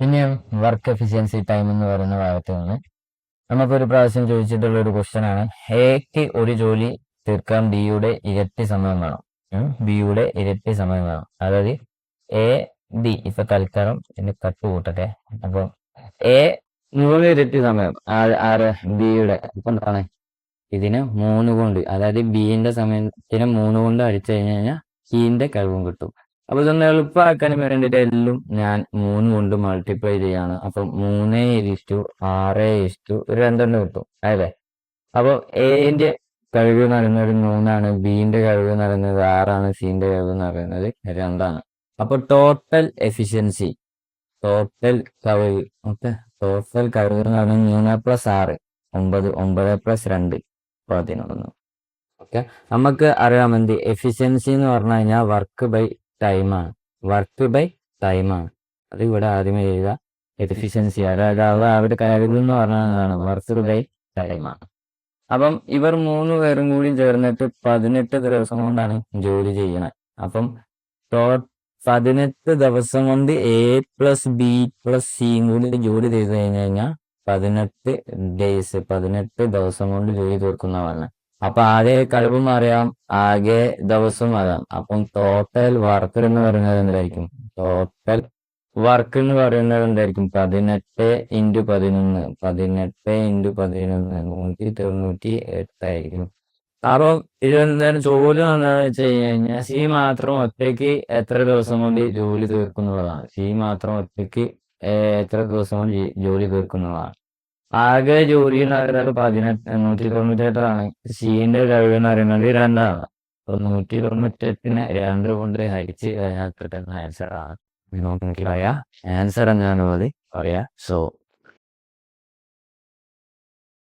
പിന്നെ work efficiency time എന്ന് പറയുന്ന ഭാഗത്ത് നിന്ന് നമുക്കൊരു പ്രാവശ്യം ചോദിച്ചിട്ടുള്ള ഒരു ക്വസ്റ്റ്യൻ ആണ്. എക്ക് ഒരു ജോലി തീർക്കാൻ ബിയുടെ ഇരട്ടി സമയം വേണം. ബിയുടെ ഇരട്ടി സമയം വേണം. അതായത് എ ഡി ഇപ്പൊ തൽക്കാലം എന്റെ കട്ട് കൂട്ടട്ടെ. അപ്പൊ എ മൂന്ന് ഇരട്ടി സമയം. ആറ് ബിയുടെ ഇപ്പൊ എന്താണ്? ഇതിന് മൂന്ന് കൊണ്ട്. അതായത് ബിന്റെ സമയത്തിന് മൂന്ന് കൊണ്ട് അടിച്ചു കഴിഞ്ഞു കഴിഞ്ഞാൽ ഇന്റെ കഴിവും കിട്ടും. അപ്പൊ ഇതൊന്ന് എളുപ്പമാക്കാൻ വേണ്ടിയിട്ട് എല്ലാം ഞാൻ മൂന്ന് കൊണ്ട് മൾട്ടിപ്ലൈ ചെയ്യാണ്. അപ്പൊ മൂന്ന് ഇരിച്ചു ആറ് ഇരിച്ചു ഒരു രണ്ടെണ്ണം കിട്ടും അല്ലേ? അപ്പൊ എന്റെ കഴിവ് പറയുന്നത് മൂന്നാണ് ബിന്റെ കഴിവ് പറയുന്നത് ആറാണ് സിന്റെ കഴിവ് പറയുന്നത് രണ്ടാണ്. അപ്പൊ ടോട്ടൽ എഫിഷ്യൻസി ടോട്ടൽ കഴിവ് ഓക്കെ? ടോട്ടൽ കഴിവ് എന്ന് പറയുന്നത് മൂന്ന് പ്ലസ് ആറ് ഒമ്പത് ഒമ്പത് പ്ലസ് രണ്ട് പതിനൊന്ന്. ഓക്കെ? നമുക്ക് അറിയാം എന്ത്? എഫിഷ്യൻസി എന്ന് പറഞ്ഞു കഴിഞ്ഞാൽ വർക്ക് ബൈ ടൈമാണ് വർക്ക് ബൈ ടൈമാണ് അത് ഇവിടെ ആദ്യമേ എഴുതുക എഫിഷ്യൻസി. അതായത് അവ അവരുടെ കരുതെന്ന് പറഞ്ഞതാണ്. വർക്ക് ബൈ ടൈമാണ് അപ്പം ഇവർ മൂന്ന് പേരും കൂടി ചേർന്നിട്ട് പതിനെട്ട് ദിവസം കൊണ്ടാണ് ജോലി ചെയ്യണത് അപ്പം ടോ പതിനെട്ട് ദിവസം കൊണ്ട് എ പ്ലസ് ബി പ്ലസ് സിയും കൂടി ജോലി ചെയ്ത് കഴിഞ്ഞു കഴിഞ്ഞാൽ പതിനെട്ട് ഡേയ്സ് പതിനെട്ട് ദിവസം കൊണ്ട് ജോലി തീർക്കുന്നതാണ് അപ്പൊ ആകെ കഴിവും അറിയാം ആകെ ദിവസവും അറിയാം. അപ്പം ടോട്ടൽ വർക്ക് എന്ന് പറയുന്നത് എന്തായിരിക്കും? ടോട്ടൽ വർക്ക് എന്ന് പറയുന്നത് എന്തായിരിക്കും? പതിനെട്ട് ഇന്റു പതിനൊന്ന്. പതിനെട്ട് ഇന്റു പതിനൊന്ന്. നൂറ്റി തൊണ്ണൂറ്റി എട്ടായിരിക്കും അപ്പൊ ഇതെന്തായാലും ജോലി എന്താണെന്ന് വെച്ച് കഴിഞ്ഞാൽ സി മാത്രം ഒറ്റയ്ക്ക് എത്ര ദിവസം കൊണ്ട് ജോലി തീർക്കുന്നതാണ് സി മാത്രം ഒറ്റയ്ക്ക് എത്ര ദിവസം കൊണ്ട് ജോലി തീർക്കുന്നതാണ് ആകെ ജോലി ഉണ്ടാകുന്നത് പതിനെട്ട് നൂറ്റി തൊണ്ണൂറ്റെട്ടാണ്. സീന്റെ കഴിവെന്ന് പറയുന്നത് രണ്ടാണ് തൊണ്ണൂറ്റി തൊണ്ണൂറ്റെട്ടിന് രണ്ട് കൊണ്ട് ഹരിച്ച് കിട്ടുന്ന ആൻസർ ആണ്. ആൻസർ എന്നാണ് പറയാ. സോ